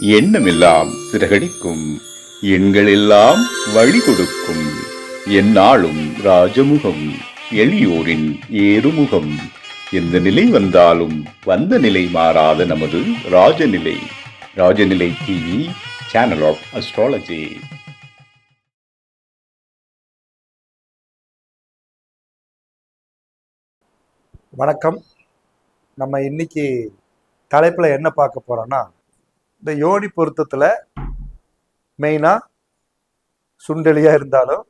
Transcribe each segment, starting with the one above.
எண்ணமெல்லாம் சிறகடிக்கும். எண்களெல்லாம் வழி கொடுக்கும் எந்நாளும் ராஜமுகம் எளியோரின் ஏறுமுகம். எந்த நிலை வந்தாலும் வந்த நிலை மாறாத நமது Rajanilai. Rajanilai TV channel of astrology வணக்கம். நம்ம இன்னைக்கு தலைப்பில் என்ன பார்க்க போறோம்னா இந்த யோனி பொருத்தத்தில் மெயினாக சுண்டெலியாக இருந்தாலும்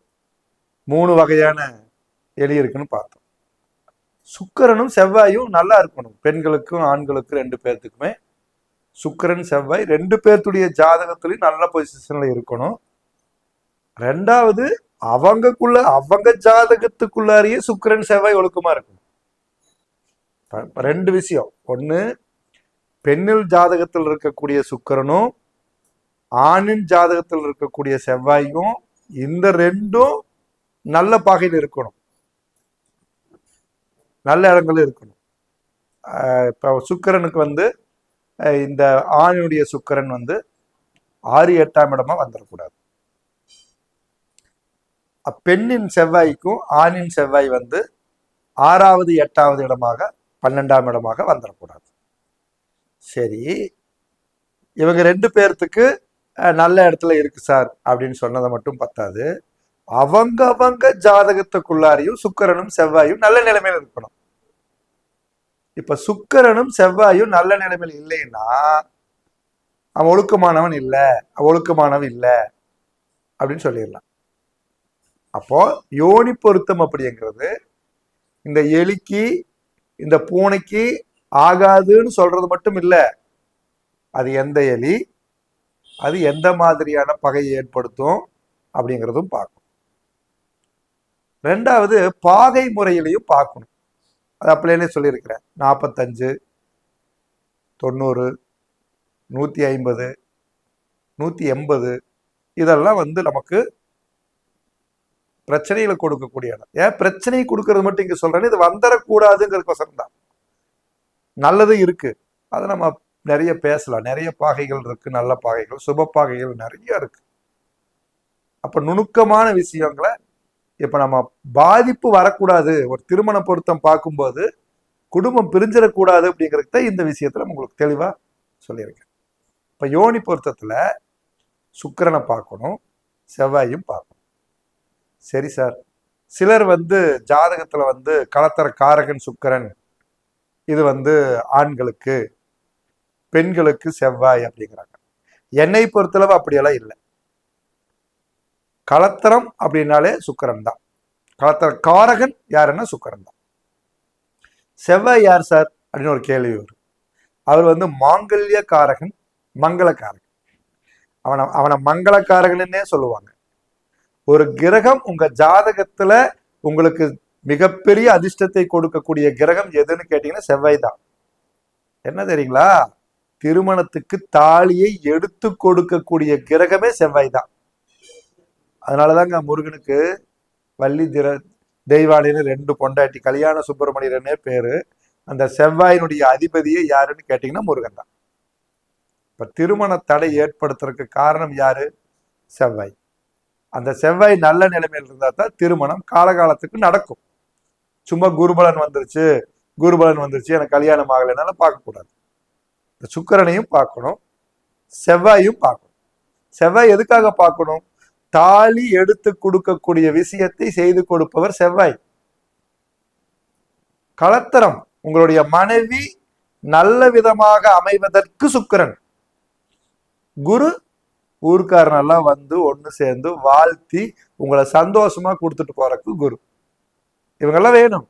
மூணு வகையான எலி இருக்குன்னு பார்த்தோம். சுக்கரனும் செவ்வாயும் நல்லா இருக்கணும். பெண்களுக்கும் ஆண்களுக்கும் ரெண்டு பேர்த்துக்குமே சுக்கரன் செவ்வாய் ரெண்டு பேர்த்துடைய ஜாதகத்துலையும் நல்ல பொசிஷனில் இருக்கணும். ரெண்டாவது அவங்கக்குள்ள அவங்க ஜாதகத்துக்குள்ளாரியே சுக்கரன் செவ்வாய் ஒழுக்கமாக இருக்கணும். ரெண்டு விஷயம். ஒன்று பெண்ணில் ஜாதகத்தில் இருக்கக்கூடிய சுக்கரனும் ஆணின் ஜாதகத்தில் இருக்கக்கூடிய செவ்வாயும் இந்த ரெண்டும் நல்ல பாகையில் இருக்கணும். நல்ல இடங்களில் இருக்கணும். இப்போ சுக்கிரனுக்கு வந்து இந்த ஆணினுடைய சுக்கரன் வந்து ஆறு எட்டாம் இடமா வந்துடக்கூடாது. பெண்ணின் செவ்வாய்க்கும் ஆணின் செவ்வாய் வந்து ஆறாவது எட்டாவது இடமாக பன்னெண்டாம் இடமாக வந்துடக்கூடாது. சரி. இவங்க ரெண்டு பேர்த்துக்கு அஹ், நல்ல இடத்துல இருக்கு சார் அப்படின்னு சொன்னதை மட்டும் பத்தாது. அவங்க அவங்க ஜாதகத்துக்குள்ளாரையும் சுக்கரனும் செவ்வாயும் நல்ல நிலைமையில இருக்கணும். இப்ப சுக்கரனும் செவ்வாயும் நல்ல நிலைமையில இல்லைன்னா அவன் ஒழுக்கமானவன் இல்லை அவன் ஒழுக்கமானவன் இல்லை அப்படின்னு சொல்லிடலாம். அப்போ யோனி பொருத்தம் அப்படிங்கிறது இந்த எலிக்கு இந்த பூனைக்கு ஆகாதுன்னு சொல்றது மட்டும் இல்ல. அது எந்த எலி? அது எந்த மாதிரியான பகையை ஏற்படுத்தும்? அப்படிங்கிறதும் பார்க்கணும். ரெண்டாவது பாகை முறையிலையும் பார்க்கணும். அது அப்படியே சொல்லியிருக்கிறேன். நாற்பத்தஞ்சு தொண்ணூறு நூற்றி ஐம்பது நூற்றி எண்பது இதெல்லாம் வந்து நமக்கு பிரச்சனைகளை கொடுக்கக்கூடிய இடம். ஏன்? பிரச்சனை கொடுக்கறது மட்டும் இங்க சொல்றேன்னு இது வந்துடக்கூடாதுங்கிறதுக்கோசரம் தான். நல்லது இருக்கு. அதை நம்ம நிறைய பேசலாம். நிறைய பாகைகள் இருக்கு. நல்ல பாகைகள் சுப பாகைகள் நிறைய இருக்கு. அப்ப நுணுக்கமான விஷயங்களை இப்ப நம்ம பாதிப்பு வரக்கூடாது. ஒரு திருமண பொருத்தம் பார்க்கும்போது குடும்பம் பிரிஞ்சிடக்கூடாது அப்படிங்கிறது தான் இந்த விஷயத்துல உங்களுக்கு தெளிவா சொல்லியிருக்கேன். இப்ப யோனி பொருத்தத்துல சுக்கரனை பார்க்கணும் செவ்வாயும் பார்க்கணும். சரி சார். சிலர் வந்து ஜாதகத்துல வந்து கலத்தர காரகன் சுக்கிரன். இது வந்து ஆண்களுக்கு பெண்களுக்கு செவ்வாய் அப்படிங்கிறாங்க. என்னை பொறுத்தளவு அப்படியெல்லாம் இல்லை. கலத்தரம் அப்படின்னாலே சுக்கரன் தான். கலத்தர காரகன் யாருன்னா சுக்கரன் தான். செவ்வாய் யார் சார் அப்படின்னு ஒரு கேள்வி வரும். அவர் வந்து மாங்கல்ய காரகன் மங்களக்காரகன் அவனை அவனை மங்களக்காரகன்னே சொல்லுவாங்க. ஒரு கிரகம் உங்க ஜாதகத்துல உங்களுக்கு மிகப்பெரிய அதிர்ஷ்டத்தை கொடுக்கக்கூடிய கிரகம் எதுன்னு கேட்டீங்கன்னா செவ்வாய் தான். என்ன தெரியுங்களா? திருமணத்துக்கு தாலியை எடுத்து கொடுக்கக்கூடிய கிரகமே செவ்வாய் தான். அதனாலதாங்க முருகனுக்கு வள்ளி திர தெய்வாளின்னு ரெண்டு பொண்டாட்டி கல்யாண சுப்பிரமணியனே பேரு. அந்த செவ்வாயினுடைய அதிபதியே யாருன்னு கேட்டீங்கன்னா முருகன் தான். இப்ப திருமண தடை ஏற்படுத்துறதுக்கு காரணம் யாரு? செவ்வாய். அந்த செவ்வாய் நல்ல நிலைமையில் இருந்தா தான் திருமணம் காலகாலத்துக்கு நடக்கும். சும்மா குருபலன் வந்துருச்சு குருபலன் வந்துருச்சு எனக்கு கல்யாணம் ஆகலைனால பார்க்கக்கூடாது. இந்த சுக்கரனையும் பார்க்கணும் செவ்வாயும் பார்க்கணும். செவ்வாய் எதுக்காக பார்க்கணும்? தாலி எடுத்து கொடுக்கக்கூடிய விஷயத்தை செய்து கொடுப்பவர் செவ்வாய். கலத்தரம் உங்களுடைய மனைவி நல்ல விதமாக அமைவதற்கு சுக்கரன். குரு ஊர்க்காரனெல்லாம் வந்து ஒன்று சேர்ந்து வாழ்த்தி உங்களை சந்தோஷமா கொடுத்துட்டு போறதுக்கு குரு. இவங்கெல்லாம் வேணும்.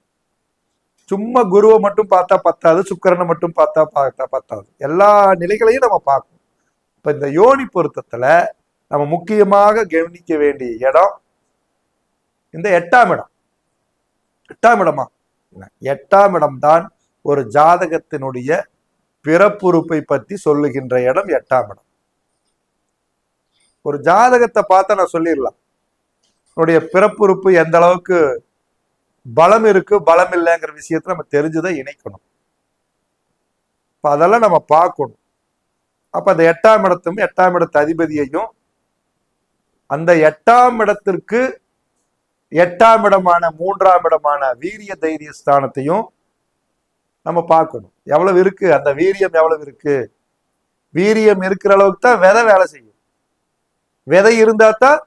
சும்மா குருவை மட்டும் பார்த்தா பத்தாது சுக்கரனை மட்டும் பார்த்தா பார்த்தா பத்தாது. எல்லா நிலைகளையும் நம்ம பார்க்கணும். இப்போ இந்த யோனி பொருத்தத்துல நம்ம முக்கியமாக கவனிக்க வேண்டிய இடம் இந்த எட்டாம் இடம். எட்டாம் இடமா? எட்டாம் இடம் தான் ஒரு ஜாதகத்தினுடைய பிறப்புறுப்பை பற்றி சொல்லுகின்ற இடம் எட்டாம் இடம். ஒரு ஜாதகத்தை பார்த்தா நான் சொல்லிடலாம். உன்னுடைய பிறப்புறுப்பு எந்த அளவுக்கு பலம் இருக்கு பலம் இல்லைங்கிற விஷயத்த நம்ம தெரிஞ்சுதான் இணைக்கணும். இப்போ அதெல்லாம் நம்ம பார்க்கணும். அப்ப அந்த எட்டாம் இடத்தும் எட்டாம் இடத்து அதிபதியையும் அந்த எட்டாம் இடத்திற்கு எட்டாம் இடமான மூன்றாம் இடமான வீரிய தைரிய ஸ்தானத்தையும் நம்ம பார்க்கணும். எவ்வளவு இருக்கு? அந்த வீரியம் எவ்வளவு இருக்கு? வீரியம் இருக்கிற அளவுக்கு தான் விதை வேலை செய்யும். விதை இருந்தா தான்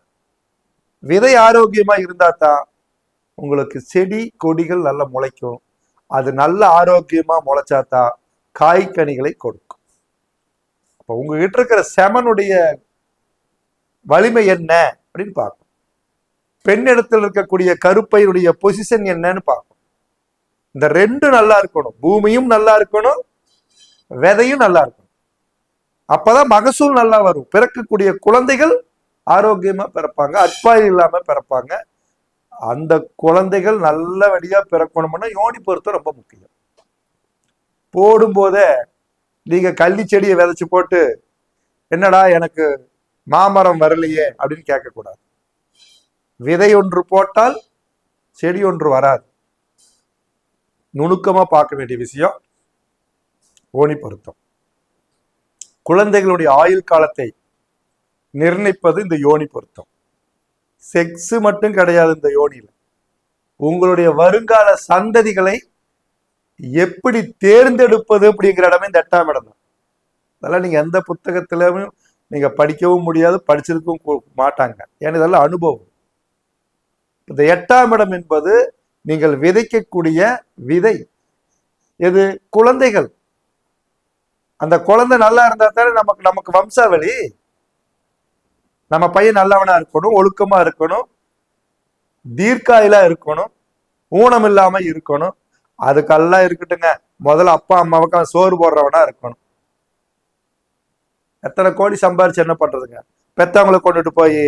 விதை ஆரோக்கியமா இருந்தா தான் உங்களுக்கு செடி கொடிகள் நல்லா முளைக்கும். அது நல்ல ஆரோக்கியமா முளைச்சாதான் காய்கனிகளை கொடுக்கும். அப்போ உங்ககிட்ட இருக்கிற செமனுடைய வலிமை என்ன அப்படின்னு பார்க்கணும் பெண் இருக்கக்கூடிய கருப்பையுடைய பொசிஷன் என்னன்னு பார்க்கணும் இந்த ரெண்டும் நல்லா இருக்கணும். பூமியும் நல்லா இருக்கணும் விதையும் நல்லா இருக்கணும். அப்பதான் மகசூல் நல்லா வரும். பிறக்கக்கூடிய குழந்தைகள் ஆரோக்கியமா பிறப்பாங்க அற்பாயில் இல்லாம பிறப்பாங்க. அந்த குழந்தைகள் நல்லபடியாக பிறக்கணும்னா யோனி பொருத்தம் ரொம்ப முக்கியம். போடும்போதே நீங்கள் கள்ளி செடியை விதைச்சி போட்டு என்னடா எனக்கு மாமரம் வரலையே அப்படின்னு கேட்கக்கூடாது. விதை ஒன்று போட்டால் செடி ஒன்று வராது. நுணுக்கமாக பார்க்க வேண்டிய விஷயம் ஓனி பொருத்தம். குழந்தைகளுடைய ஆயுள் காலத்தை நிர்ணயிப்பது இந்த யோனி பொருத்தம். செக்ஸ் மட்டும் கிடையாது இந்த யோனியில். உங்களுடைய வருங்கால சந்ததிகளை எப்படி தேர்ந்தெடுப்பது அப்படிங்கிற இடமே இந்த எட்டாம் இடம் தான். அதெல்லாம் நீங்கள் எந்த புத்தகத்திலும் நீங்கள் படிக்கவும் முடியாது படிச்சிருக்கவும் மாட்டாங்க. ஏன்னா இதெல்லாம் அனுபவம். இந்த எட்டாம் இடம் என்பது நீங்கள் விதைக்கக்கூடிய விதை. எது? குழந்தைகள். அந்த குழந்தை நல்லா இருந்தால் தானே நமக்கு நமக்கு வம்சாவளி? நம்ம பையன் நல்லவனா இருக்கணும் ஒழுக்கமா இருக்கணும் தீர்க்காயிலா இருக்கணும் ஊனம் இல்லாம இருக்கணும். அதுக்கெல்லாம் இருக்கட்டுங்க. முதல்ல அப்பா அம்மாவுக்கு அவன் சோறு போடுறவனா இருக்கணும். எத்தனை கோடி சம்பாரிச்சு என்ன பண்றதுங்க? பெத்தவங்களை கொண்டுட்டு போய்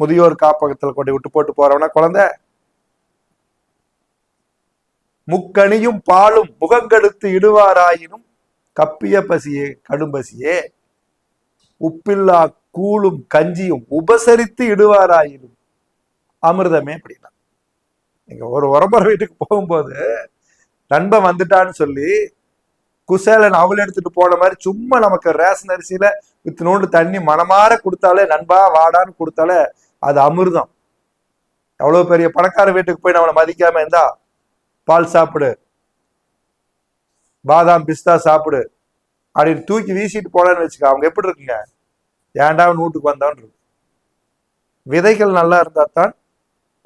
முதியோர் காப்பகத்துல கொண்டு விட்டு போட்டு போறவனா குழந்தை? முக்கணியும் பாலும் முகங்கெடுத்து இடுவாராயினும் கப்பிய பசியே கடும்பசியே. உப்பில்லா கூழும் கஞ்சியும் உபசரித்து இடுவாராயினும். அமிர்தமே அப்படின்னா. நீங்க ஒரு உரம்பர வீட்டுக்கு போகும்போது நண்பன் வந்துட்டான்னு சொல்லி குசேலன் அவள் எடுத்துட்டு போன மாதிரி சும்மா நமக்கு ரேஷன் அரிசியில இத்தினோண்டு தண்ணி மனமாற கொடுத்தாலே நண்பா வாடான்னு கொடுத்தாலே அது அமிர்தம். எவ்வளவு பெரிய பணக்கார வீட்டுக்கு போய் நம்மளை மதிக்காம இருந்தா? பால் சாப்பிடு. பாதாம் பிஸ்தா சாப்பிடு. அப்படின்னு தூக்கி வீசிட்டு போலான்னு வச்சுக்க. அவங்க எப்படி இருக்குங்க? ஏன்டா வீட்டுக்கு வந்தான்னு இருக்கும் விதைகள் நல்லா இருந்தா தான்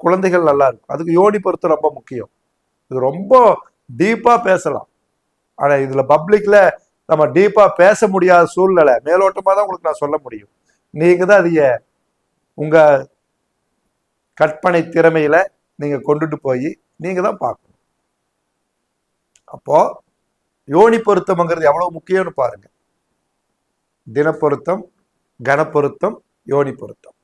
குழந்தைகள் நல்லா இருக்கும். அதுக்கு யோனி பொறுத்து ரொம்ப முக்கியம். இது ரொம்ப டீப்பா பேசலாம். ஆனா இதுல பப்ளிக்ல நம்ம டீப்பா பேச முடியாத சூழ்நிலை. மேலோட்டமா தான் உங்களுக்கு நான் சொல்ல முடியும். நீங்க தான் அதிக உங்க கற்பனை திறமையில நீங்க கொண்டுட்டு போய் நீங்க தான் பார்க்கணும். அப்போ யோனி பொருத்தம்ங்கிறது எவ்வளவு முக்கியம்னு பாருங்க. தினப்பொருத்தம் கனப்பொருத்தம் யோனி பொருத்தம்